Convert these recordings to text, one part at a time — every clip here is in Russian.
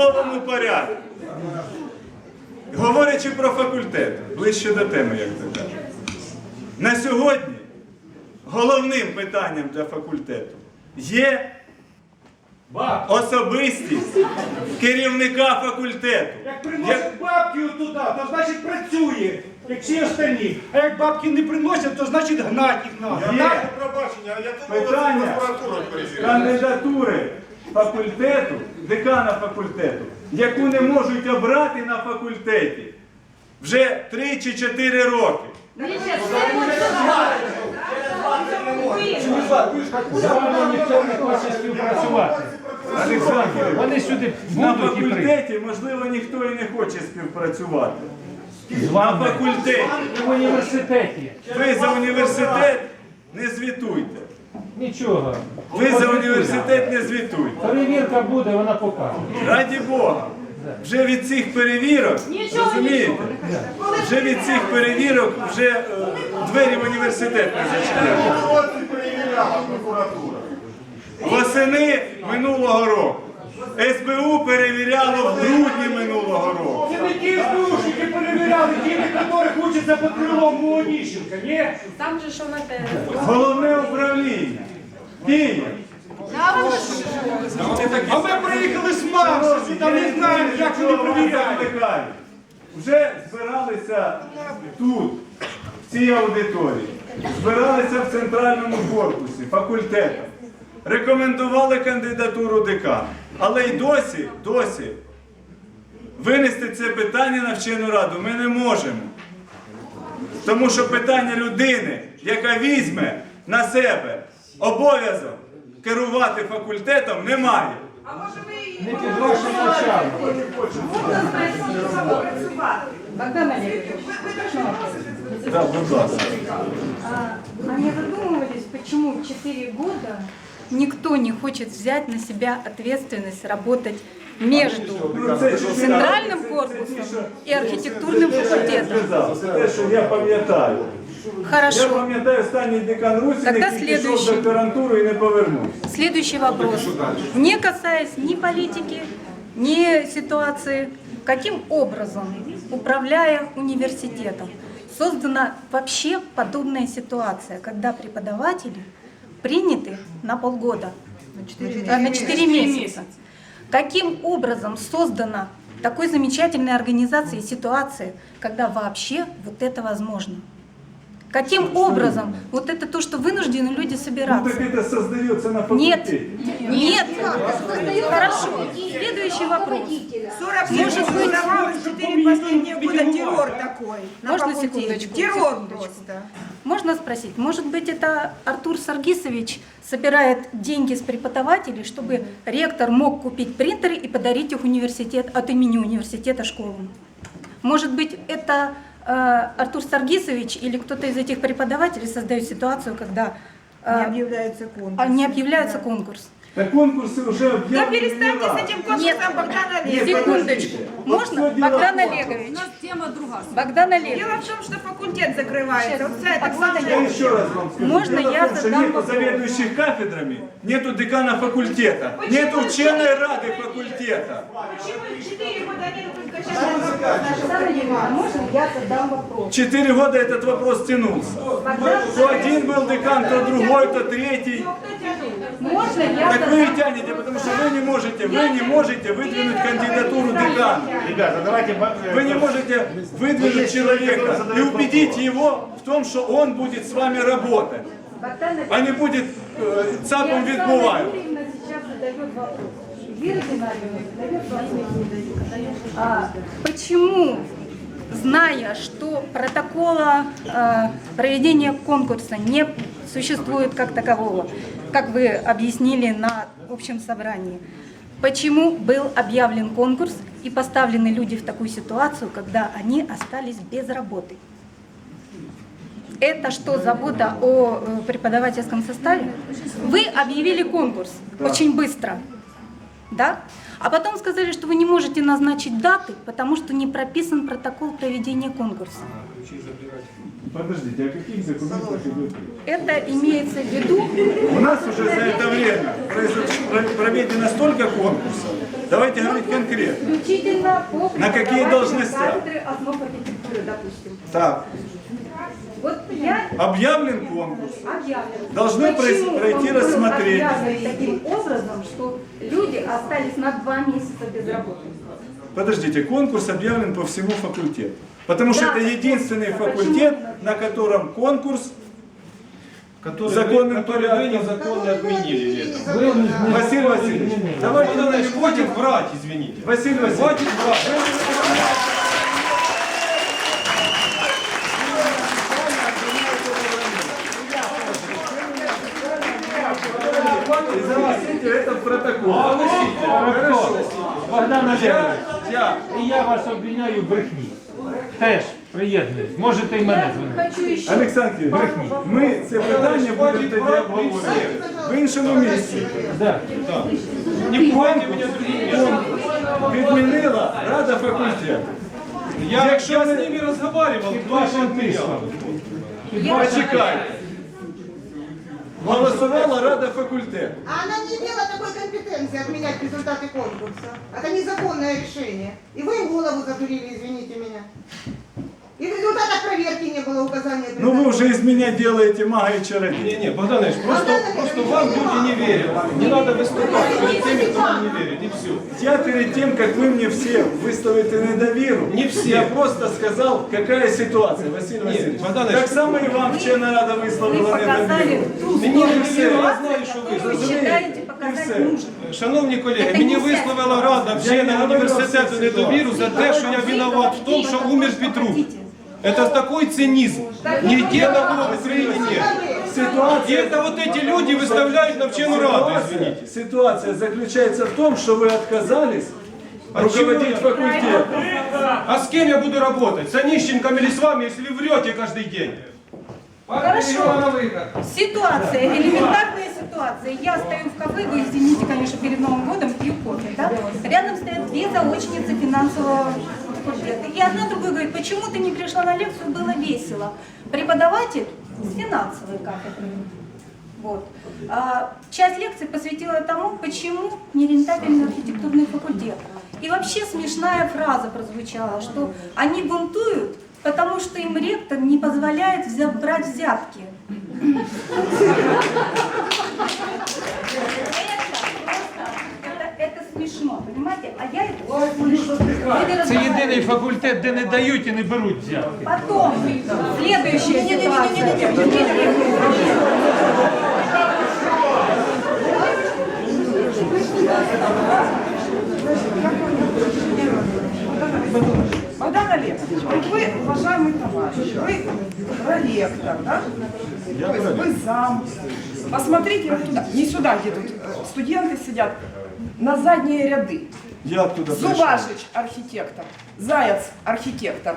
новому порядку. Говорячи про факультет, ближче до теми, як то кажуть. На сьогодні головним питанням для факультету є особистість керівника факультету. Як Як- приносять бабки туди, то значить працює, як всі остальні. А як бабки не приносять, то значить гнать їх надо. Є Прошу пробачення, а я думаю, Питання. кандидатури факультету, декана факультету, яку не можуть обрати на факультеті вже 3 чи 4 роки. З ніхто не хоче співпрацювати. Вони сюди на факультеті, можливо, ніхто і не хоче співпрацювати. На факультеті. в університеті. Ви за університет не звітуйте. Нічого. Ви за університет не звітуйте. Перевірка буде, вона покаже. Раді Бога. Вже від цих перевірок, розумієте? Вже від цих перевірок вже е, двері в університет не зачиняють. Перевіряла прокуратура. Восени минулого року. СБУ перевіряло в грудні минулого року. Це не ті СБУшники перевіряли, ті, яких учаться під крилом у Оніщенка, ні? Там же що на те. Головне управління. Київ. А ми приїхали з Марса, сюди не знаємо, як вони. Закликаю. Вже збиралися тут, в цій аудиторії, збиралися в центральному корпусі, факультетах, рекомендували кандидатуру декана. Але й досі, досі винести це питання на вчену раду ми не можемо. Тому що питання людини, яка візьме на себе обов'язок керувати факультетом, немає. Не під вашим началом. Богдан Олегович, Да, будь ласка. а, а не задумывались, почему в 4 года никто не хочет взять на себя ответственность работать между Ну, це ж центральным це- це корпусом ті, що- и архитектурным Це факультетом? сказав, Це те, що я пам'ятаю. Я Хорошо. пам'ятаю останній декан Русин, Тогда який пішов в следующий. докторантуру і не повернувся. Следующий вопрос. Не касаясь ни политики, ни ситуации, каким образом, управляя университетом, создана вообще подобная ситуация, когда преподаватели приняты на полгода, а, на 4 месяца. Каким образом создана такой замечательной организацией ситуация, когда вообще вот это возможно? Каким образом вот это то, что вынуждены люди Ну собираться? так це создається на Нет, факультеті. нет. Хорошо. Следующий вопрос. 40 Может быть, быть, 4 последние года террор такой. Можно факультете. секундочку, Террор секундочку. просто. Можно спросить, может быть, это Артур Саргисович собирает деньги с преподавателей, чтобы ректор мог купить принтеры и подарить их университет от имени университета школам? Может быть, это Артур Саргисович или кто-то из этих преподавателей создает ситуацию, когда Не э, объявляется конкурс. а, не объявляется конкурс? Та конкурси вже Да об'явлені не перестаньте с этим конкурсом, Богдан Олегович. Секундочку. Можно? Вот Богдан в том. Олегович. тема друга. Богдан Олегович. Дело в том, что факультет закрывается. Вот вся эта Оксана Я еще раз вам скажу. Можно Дело я том, что задам нету вопрос? заведующих кафедрами, нету декана факультета, Почему нету ученой рады факультета. Почему 4 года они только сейчас Оксана Юрьевна, можно я задам вопрос? Четыре года этот вопрос тянулся. То один был декан, то другой, то третий. Можно я Так вы и тянете, потому что вы не можете, вы не можете выдвинуть кандидатуру декана. Ребята, давайте... Вы не можете выдвинуть человека и убедить его в том, что он будет с вами работать, а не будет э, цапом відбуваю. А, почему, зная, что протокола э, проведения конкурса не существует как такового, как вы объяснили на общем собрании, почему был объявлен конкурс и поставлены люди в такую ситуацию, когда они остались без работы? Это что, забота о э, преподавательском составе? Вы объявили конкурс очень быстро, да? А потом сказали, что вы не можете назначить даты, потому что не прописан протокол проведения конкурса. Подождите, о каких документах идет речь? Это имеется в виду, У нас уже за это время проведено столько конкурсов, Давайте говорить конкретно. Исключительно по На какие должности? кафедры основ архитектуры, допустим. Так, я объявлен конкурс. объявлен. Должны Почему пройти рассмотрение. таким образом, что люди остались на два месяца без работы. Подождите, конкурс объявлен по всему факультету. Потому что Да, это единственный почему? факультет, на котором конкурс Который, Законным вы, который вы порядком. незаконно отменили. Василий Васильевич, давайте Богдан Ильич, хватит врать, извините. Василий Васильевич, Хватит врать. И занесите это в протокол. Хорошо. Богдан Олегович, Я, і я вас обвиняю в брехні. Теж приєднуюсь. Можете і мене дзвонити. хочу еще Олександр пару ми це питання будемо тоді обговорювати. В іншому місці. Да. Не пугайте меня другими. Відмінила Рада факультету. Я, Якщо я с ними разговаривал, кто Вашим тиском. Почекайте. Голосувала Рада факультету. А она не имела такой компетенции отменять результаты конкурса. Это незаконное решение. И вы им голову задурили, извините меня. И в результатах проверки не было указания. Ну вы уже из меня делаете мага и чародея. Не-не, Богдан Ильич, просто, Богдан Ильич, просто вы вам не люди не понимаете. верят. Не надо выступать перед теми, кто вам не верит, и все. Я перед тем, как вы мне все выставите недоверу, Не все. я просто сказал, какая ситуация, Василий Васильевич. Богдан Ильич, Так само и вам вчера Рада Вы выставила показали недоверу. ту Мені сторону не вірю, я ситуации, знаю, що ви которую зрозумієте. считаете І показать все. нужным. Шановні колеги, Це мені не вся висловила рада Я не вчена говорю університету всю недовіру за те, що я виноват в том, что умер Петрук. Это такой цинизм. Нигде такого в Украине нет. И Ситуация, это вот эти люди выставляют на раду, ситуация, извините. ситуация заключается в том, что вы отказались руководить чего? факультетом. А с кем я буду работать? С Онищенком или с вами, если вы врете каждый день? Хорошо. Ситуация, элементарная ситуация. Я стою в кафе, вы извините, конечно, перед Новым годом пью кофе, да? Рядом стоят две заочницы финансового факультета. И одна другой говорит, почему ты не пришла на лекцию, было весело. Преподаватель с финансовой кафедры. Вот. А, часть лекции посвятила тому, почему нерентабельный архитектурный факультет. И вообще смешная фраза прозвучала, что они бунтуют, потому что им ректор не позволяет взя- брать взятки. Це єдиний факультет, де не дають і не беруть взятки. Потом, следующая ситуация. Богдан Олегович, вот вы, уважаемый товарищ, вы проректор, да? То есть вы зам. Посмотрите вот туда, не сюда, где тут э, студенты сидят, на задние ряды. Я оттуда. Зубашич архитектор, Заяц архитектор.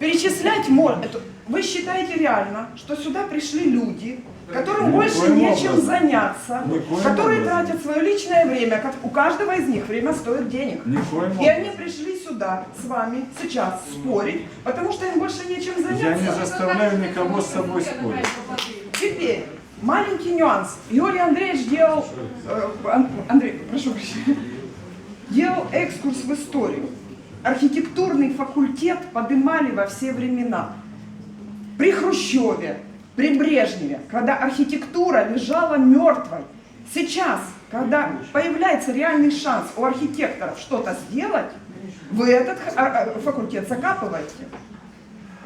Перечислять можно. Вы считаете реально, что сюда пришли люди, которым больше Никоим нечем образом. заняться, Никоим которые образом. тратят свое личное время, как у каждого из них время стоит денег. Никоим И они пришли сюда с вами сейчас спорить, потому что им больше нечем Я заняться. не заставляю никого с собой спорить. Теперь, маленький нюанс. Юрий Андреевич делал, э, Ан- Андрей, прошу прощения, делал экскурс в историю. Архитектурный факультет подымали во все времена. При Хрущеве, при Брежневе, когда архитектура лежала мертвой. Сейчас, когда появляется реальный шанс у архитекторов что-то сделать, вы этот а- а, факультет закапываете.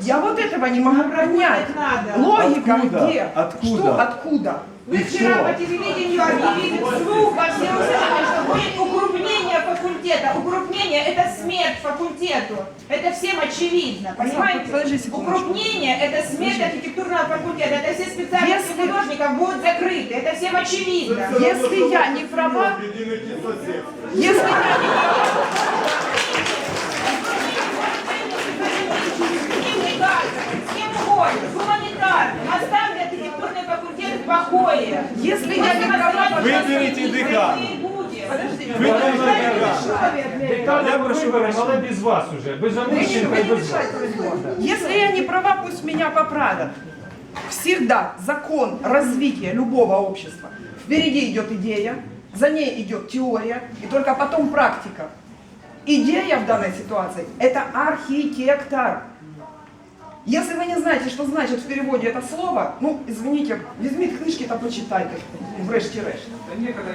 Я вот этого не могу понять. Логика Откуда? где? Откуда? Что откуда? Вы вчера по телевидению объявили вслух во все уши, что будет укрупнение факультета. Укрупнение – это смерть факультету. Это всем очевидно, понимаете? Укрупнение – это смерть архитектурного факультета. Это все специальности Если- художников будут закрыты. Это всем очевидно. Если я не права, если я не покое. если я не права, Выберите декана. И будет. подожди. Выберите декана. Декана Я прошу вибачення. але без вас уже, без Вы не, Онищенка вы і без вас. Если я не права, пусть меня поправят. Всегда закон развития любого общества. Впереди идет идея, за ней идет теория и только потом практика. Идея в данной ситуации – это архитектор. Если вы не знаете, что значит в переводе это слово, ну, извините, возьмите книжки-то почитайте, врешті-решт.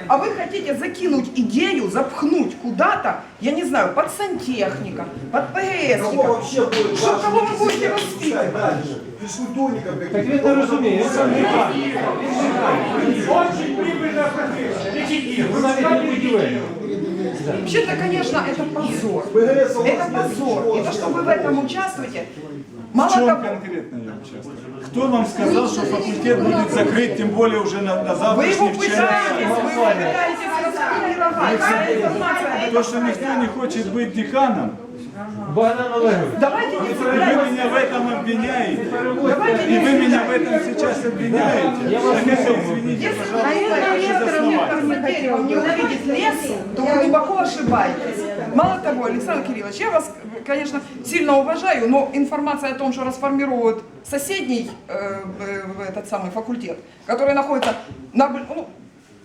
А вы хотите закинуть идею, запхнуть куда-то, я не знаю, под сантехника, под ПСника. Что, кого вы будете воспитывать? Физкультурников Так він не розуміє, він сам не так. Очень прибыльная профессия. Рекетир. Ви навіть не будівельник. Вообще-то, конечно, это позор. Это позор. И то, что вы в этом участвуете, в мало чем того, конкретно я участвую? Кто вам сказал, что факультет будет закрыт, тем более уже на, на вы завтрашний вы его пытаетесь об То, что никто не хочет быть деканом, Богдан Олегович. Давайте не и вы меня в этом обвиняете. Давайте И не вы меня в этом сейчас обвиняете. Так это, извините, Если вы пожалуйста, некоторым безосновательно. деревом не увидеть лес, то вы глубоко ошибаетесь. Мало того, Александр Кириллович, я вас, конечно, сильно уважаю, но информация о том, что расформируют соседний э, э, этот самый факультет, который находится на ну,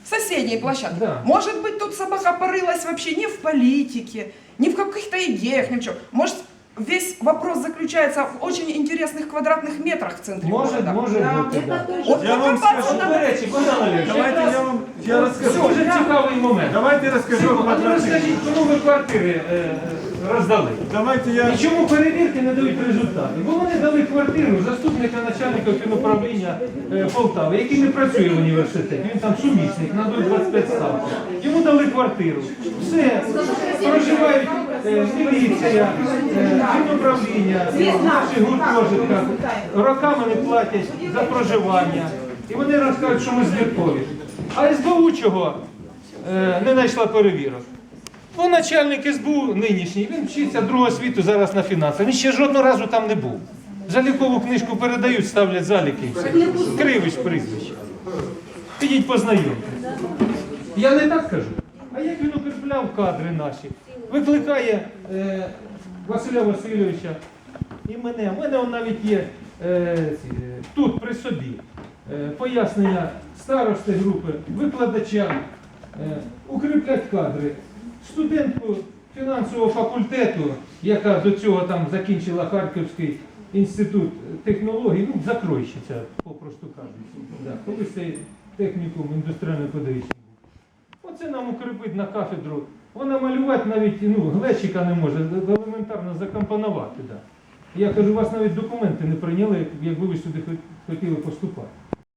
соседней площадке, Да. может быть, тут собака порылась вообще не в политике, не в каких-то идеях, ни в чем. Может, весь вопрос заключается в очень интересных квадратных метрах в центре Може, города. може бути, так. Вот Я вам покопаться скажу, надо. До речі, Богдан Олегович, Давайте я вам я расскажу. дуже цікавий момент. Давайте расскажу о А ви квадратных. розкажіть, кому ви квартири е, роздали? Давайте я... І чому перевірки не дають результати? Бо вони дали квартиру заступника начальника фінуправління е, Полтави, який не працює в університеті. Він там сумісник на 0,25 ставки. Йому дали квартиру. Все, проживають е, міліція, фінуправління, е, наших. Роками не платять за проживання. І вони розказують, що ми збіркові. А СБУ чого е, не знайшла перевірок? Ну, начальник СБУ нинішній, він вчиться другого світу зараз на фінансах. Він ще жодного разу там не був. Залікову книжку передають, ставлять заліки. Кривич прізвище. Підіть познайомте. Я не так кажу. А як він укріпляв кадри наші? Викликає е, Василя Васильовича і мене. У мене навіть є е, е, тут при собі е, пояснення старости групи, викладачам, е, укріплять кадри. Студентку фінансового факультету, яка до цього там закінчила Харківський інститут технологій, ну закройщиця, попросту кажучи. Да, колись цей технікум індустріально-педагогічний був. Оце нам укріпить на кафедру. Вона малювати навіть ну, глечика не може, елементарно закомпонувати. Да. Я кажу, вас навіть документи не прийняли, якби ви сюди хотіли поступати.